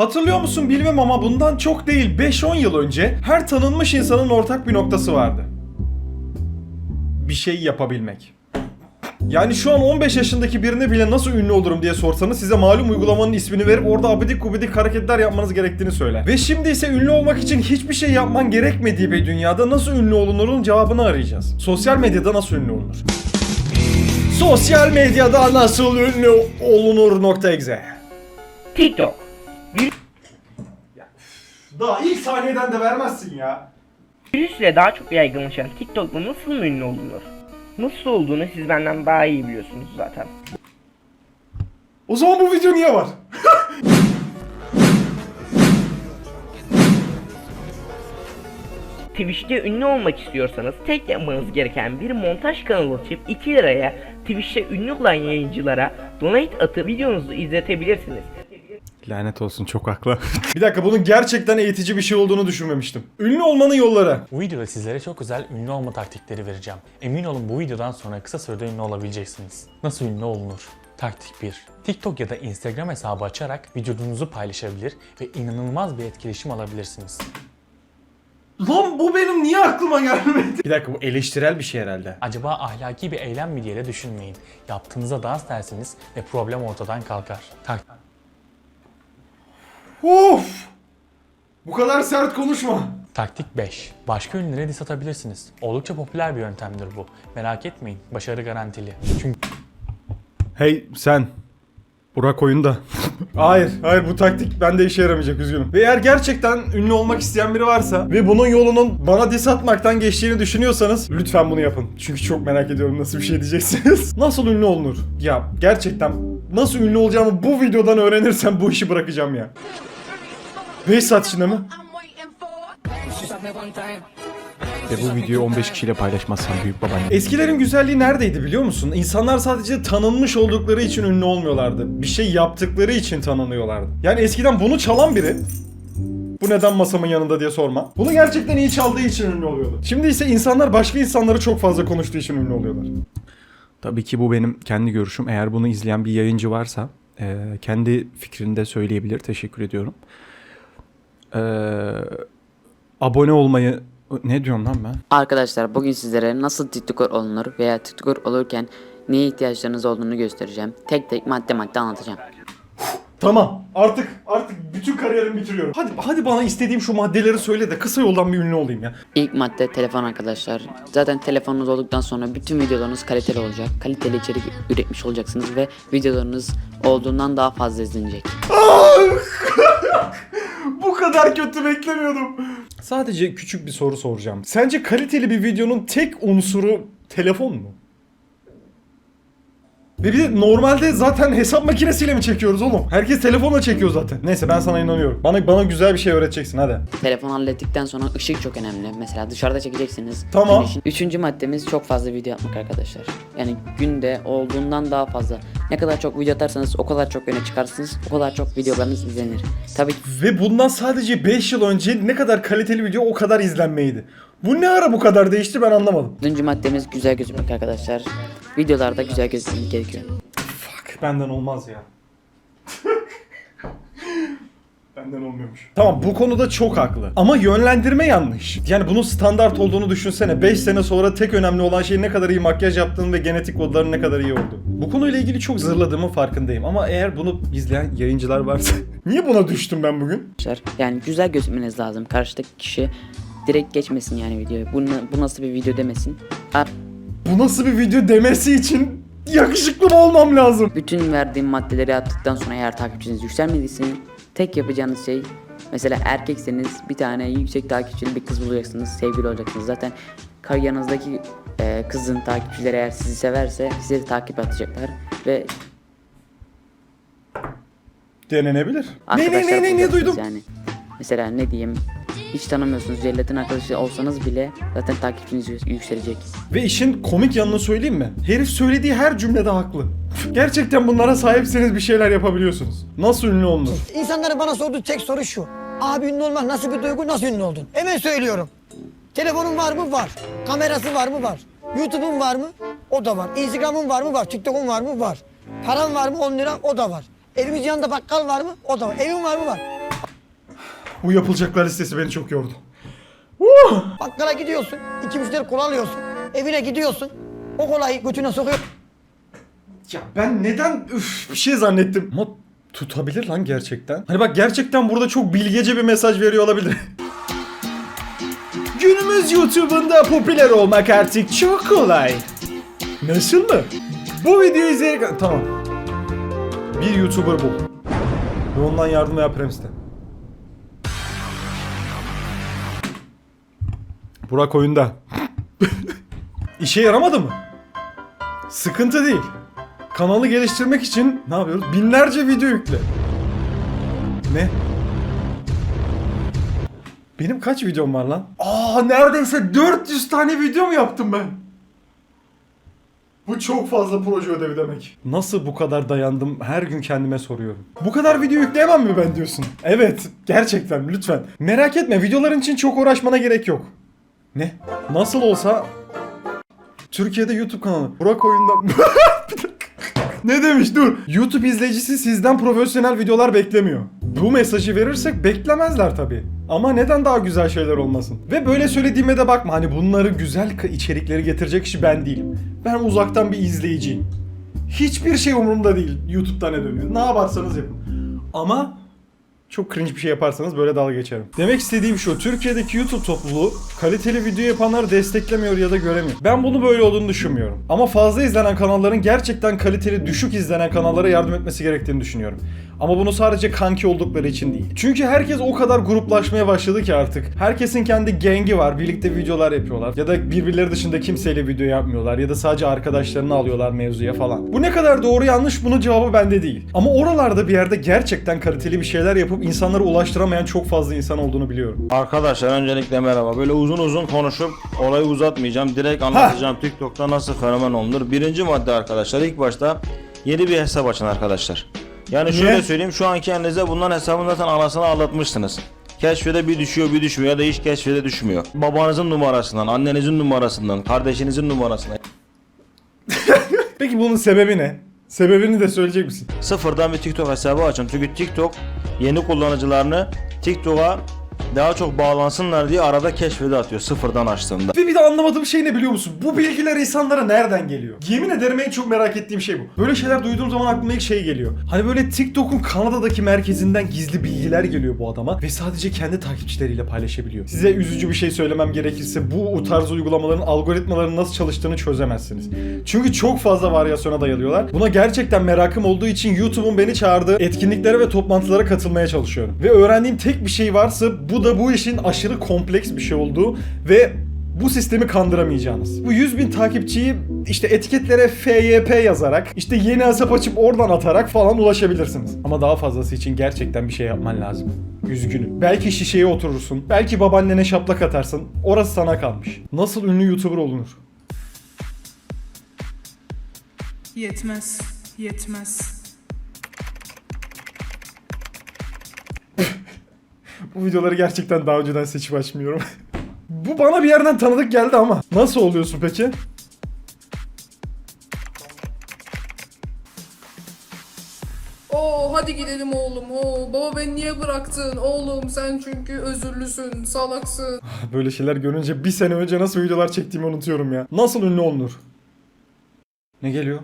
Hatırlıyor musun bilmem ama bundan çok değil 5-10 yıl önce her tanınmış insanın ortak bir noktası vardı. Bir şey yapabilmek. Yani şu an 15 yaşındaki birine bile nasıl ünlü olurum diye sorsanız size malum uygulamanın ismini verip orada abidik gubidik hareketler yapmanız gerektiğini söyler. Ve şimdi ise ünlü olmak için hiçbir şey yapman gerekmediği bir dünyada nasıl ünlü olunurun cevabını arayacağız. Sosyal medyada nasıl ünlü olunur? Sosyal medyada nasıl ünlü olunur nokta TikTok. Daha ilk saniyeden de vermezsin ya. Virüsle daha çok yaygınlaşan TikTok'ta nasıl mı ünlü olunur? Nasıl olduğunu siz benden daha iyi biliyorsunuz zaten. O zaman bu video niye var? Twitch'te ünlü olmak istiyorsanız tek yapmanız gereken bir montaj kanalı açıp 2 liraya Twitch'te ünlü olan yayıncılara donate atıp videonuzu izletebilirsiniz. Lanet olsun çok haklı. bir dakika bunun gerçekten eğitici bir şey olduğunu düşünmemiştim. Ünlü olmanın yolları. Bu videoda sizlere çok özel ünlü olma taktikleri vereceğim. Emin olun bu videodan sonra kısa sürede ünlü olabileceksiniz. Nasıl ünlü olunur? Taktik 1. TikTok ya da Instagram hesabı açarak vücudunuzu paylaşabilir ve inanılmaz bir etkileşim alabilirsiniz. Lan bu benim niye aklıma gelmedi? Bir dakika bu eleştirel bir şey herhalde. Acaba ahlaki bir eylem mi diye de düşünmeyin. Yaptığınızda dans dersiniz ve problem ortadan kalkar. Tak Of! Bu kadar sert konuşma. Taktik 5. Başka ünlülere diss atabilirsiniz. Oldukça popüler bir yöntemdir bu. Merak etmeyin, başarı garantili. Çünkü Hey sen. Burak oyunda. hayır, hayır bu taktik bende işe yaramayacak üzgünüm. Ve eğer gerçekten ünlü olmak isteyen biri varsa ve bunun yolunun bana diss atmaktan geçtiğini düşünüyorsanız lütfen bunu yapın. Çünkü çok merak ediyorum nasıl bir şey diyeceksiniz. nasıl ünlü olunur? Ya gerçekten nasıl ünlü olacağımı bu videodan öğrenirsem bu işi bırakacağım ya. 5 saat içinde mi? Ve bu videoyu 15 kişiyle paylaşmazsan büyük babaanne. Eskilerin güzelliği neredeydi biliyor musun? İnsanlar sadece tanınmış oldukları için ünlü olmuyorlardı. Bir şey yaptıkları için tanınıyorlardı. Yani eskiden bunu çalan biri bu neden masamın yanında diye sorma. Bunu gerçekten iyi çaldığı için ünlü oluyordu. Şimdi ise insanlar başka insanları çok fazla konuştuğu için ünlü oluyorlar. Tabii ki bu benim kendi görüşüm. Eğer bunu izleyen bir yayıncı varsa e, kendi fikrini de söyleyebilir. Teşekkür ediyorum. E, abone olmayı... Ne diyorum lan ben? Arkadaşlar bugün sizlere nasıl TikToker olunur veya TikToker olurken neye ihtiyaçlarınız olduğunu göstereceğim. Tek tek madde madde anlatacağım. Tamam artık artık bütün kariyerimi bitiriyorum. Hadi hadi bana istediğim şu maddeleri söyle de kısa yoldan bir ünlü olayım ya. İlk madde telefon arkadaşlar. Zaten telefonunuz olduktan sonra bütün videolarınız kaliteli olacak. Kaliteli içerik üretmiş olacaksınız ve videolarınız olduğundan daha fazla izlenecek. Bu kadar kötü beklemiyordum. Sadece küçük bir soru soracağım. Sence kaliteli bir videonun tek unsuru telefon mu? Ve bir de normalde zaten hesap makinesiyle mi çekiyoruz oğlum? Herkes telefonla çekiyor zaten. Neyse ben sana inanıyorum. Bana bana güzel bir şey öğreteceksin hadi. Telefon hallettikten sonra ışık çok önemli. Mesela dışarıda çekeceksiniz. Tamam. Güneşin- Üçüncü maddemiz çok fazla video yapmak arkadaşlar. Yani günde olduğundan daha fazla. Ne kadar çok video atarsanız o kadar çok öne çıkarsınız. O kadar çok videolarınız izlenir. Tabii ki Ve bundan sadece 5 yıl önce ne kadar kaliteli video o kadar izlenmeydi. Bu ne ara bu kadar değişti ben anlamadım. Dördüncü maddemiz güzel gözükmek arkadaşlar. Videolarda güzel gözükmek gerekiyor. Fuck benden olmaz ya. Benden olmuyormuş. Tamam bu konuda çok haklı. Ama yönlendirme yanlış. Yani bunun standart olduğunu düşünsene. 5 sene sonra tek önemli olan şey ne kadar iyi makyaj yaptığın ve genetik kodların ne kadar iyi oldu. Bu konuyla ilgili çok zırladığımın farkındayım. Ama eğer bunu izleyen yayıncılar varsa... Niye buna düştüm ben bugün? arkadaşlar. Yani güzel gözükmeniz lazım. Karşıdaki kişi direkt geçmesin yani videoyu. Bu, bu nasıl bir video demesin. Ha, Bu nasıl bir video demesi için yakışıklı mı olmam lazım? bütün verdiğim maddeleri yaptıktan sonra eğer takipçiniz yükselmediyse tek yapacağınız şey mesela erkekseniz bir tane yüksek takipçili bir kız bulacaksınız. Sevgili olacaksınız. Zaten kariyerinizdeki e, kızın takipçileri eğer sizi severse size takip atacaklar ve Denenebilir. Ne ne ne ne ne duydum? Yani. Mesela ne diyeyim hiç tanımıyorsunuz celletin arkadaşı olsanız bile zaten takipçiniz yü- yükselecek. Ve işin komik yanını söyleyeyim mi? Herif söylediği her cümlede haklı. Gerçekten bunlara sahipseniz bir şeyler yapabiliyorsunuz. Nasıl ünlü olunur? İnsanların bana sorduğu tek soru şu. Abi ünlü olmak nasıl bir duygu, nasıl ünlü oldun? Hemen söylüyorum. Telefonun var mı? Var. Kamerası var mı? Var. YouTube'un var mı? O da var. Instagram'ın var mı? Var. TikTok'un var mı? Var. Paran var mı? 10 lira. O da var. Evimiz yanında bakkal var mı? O da var. Evin var mı? Var. Bu yapılacaklar listesi beni çok yordu. Bakkala gidiyorsun. iki müşteri kola alıyorsun. Evine gidiyorsun. O kolayı götüne sokuyor. Ya ben neden üf, bir şey zannettim. Ama tutabilir lan gerçekten. Hani bak gerçekten burada çok bilgece bir mesaj veriyor olabilir. Günümüz YouTube'unda popüler olmak artık çok kolay. Nasıl mı? Bu videoyu izleyerek... Tamam. Bir YouTuber bul. Ve ondan yardım veya premis'te. Burak oyunda. İşe yaramadı mı? Sıkıntı değil. Kanalı geliştirmek için ne yapıyoruz? Binlerce video yükle. Ne? Benim kaç videom var lan? Aa neredeyse 400 tane video mu yaptım ben? Bu çok fazla proje ödevi demek. Nasıl bu kadar dayandım her gün kendime soruyorum. Bu kadar video yükleyemem mi ben diyorsun? Evet gerçekten lütfen. Merak etme videoların için çok uğraşmana gerek yok. Ne? Nasıl olsa Türkiye'de YouTube kanalı. Burak dakika. ne demiş dur. YouTube izleyicisi sizden profesyonel videolar beklemiyor. Bu mesajı verirsek beklemezler tabii. Ama neden daha güzel şeyler olmasın? Ve böyle söylediğime de bakma hani bunları güzel içerikleri getirecek kişi ben değilim. Ben uzaktan bir izleyiciyim. Hiçbir şey umurumda değil YouTube'da ne dönüyor. Ne yaparsanız yapın. Ama çok cringe bir şey yaparsanız böyle dalga geçerim. Demek istediğim şu. Türkiye'deki YouTube topluluğu kaliteli video yapanları desteklemiyor ya da göremiyor. Ben bunu böyle olduğunu düşünmüyorum. Ama fazla izlenen kanalların gerçekten kaliteli düşük izlenen kanallara yardım etmesi gerektiğini düşünüyorum. Ama bunu sadece kanki oldukları için değil. Çünkü herkes o kadar gruplaşmaya başladı ki artık. Herkesin kendi gengi var. Birlikte videolar yapıyorlar. Ya da birbirleri dışında kimseyle video yapmıyorlar. Ya da sadece arkadaşlarını alıyorlar mevzuya falan. Bu ne kadar doğru yanlış bunun cevabı bende değil. Ama oralarda bir yerde gerçekten kaliteli bir şeyler yapıp insanlara ulaştıramayan çok fazla insan olduğunu biliyorum. Arkadaşlar öncelikle merhaba. Böyle uzun uzun konuşup olayı uzatmayacağım. Direkt anlatacağım TikTok'ta nasıl fenomen olunur. Birinci madde arkadaşlar ilk başta yeni bir hesap açın arkadaşlar. Yani şöyle Niye? söyleyeyim şu anki elinizde bulunan hesabın zaten anasını ağlatmışsınız. Keşfede bir düşüyor bir düşmüyor ya da hiç keşfede düşmüyor. Babanızın numarasından, annenizin numarasından, kardeşinizin numarasından. Peki bunun sebebi ne? Sebebini de söyleyecek misin? Sıfırdan bir TikTok hesabı açın. Çünkü TikTok yeni kullanıcılarını TikTok'a daha çok bağlansınlar diye arada keşfede atıyor sıfırdan açtığında. Ve bir de anlamadığım şey ne biliyor musun? Bu bilgiler insanlara nereden geliyor? Yemin ederim en çok merak ettiğim şey bu. Böyle şeyler duyduğum zaman aklıma ilk şey geliyor. Hani böyle TikTok'un Kanada'daki merkezinden gizli bilgiler geliyor bu adama ve sadece kendi takipçileriyle paylaşabiliyor. Size üzücü bir şey söylemem gerekirse bu tarz uygulamaların algoritmalarının nasıl çalıştığını çözemezsiniz. Çünkü çok fazla varyasyona dayalıyorlar. Buna gerçekten merakım olduğu için YouTube'un beni çağırdığı etkinliklere ve toplantılara katılmaya çalışıyorum. Ve öğrendiğim tek bir şey varsa bu da bu işin aşırı kompleks bir şey olduğu ve bu sistemi kandıramayacağınız. Bu 100 bin takipçiyi işte etiketlere FYP yazarak işte yeni hesap açıp oradan atarak falan ulaşabilirsiniz. Ama daha fazlası için gerçekten bir şey yapman lazım. Üzgünüm. Belki şişeye oturursun. Belki babaannene şaplak atarsın. Orası sana kalmış. Nasıl ünlü YouTuber olunur? Yetmez. Yetmez. Bu videoları gerçekten daha önceden seçip açmıyorum. Bu bana bir yerden tanıdık geldi ama. Nasıl oluyorsun peki? Oo hadi gidelim oğlum. Oo baba beni niye bıraktın? Oğlum sen çünkü özürlüsün, salaksın. Böyle şeyler görünce bir sene önce nasıl videolar çektiğimi unutuyorum ya. Nasıl ünlü olunur? Ne geliyor?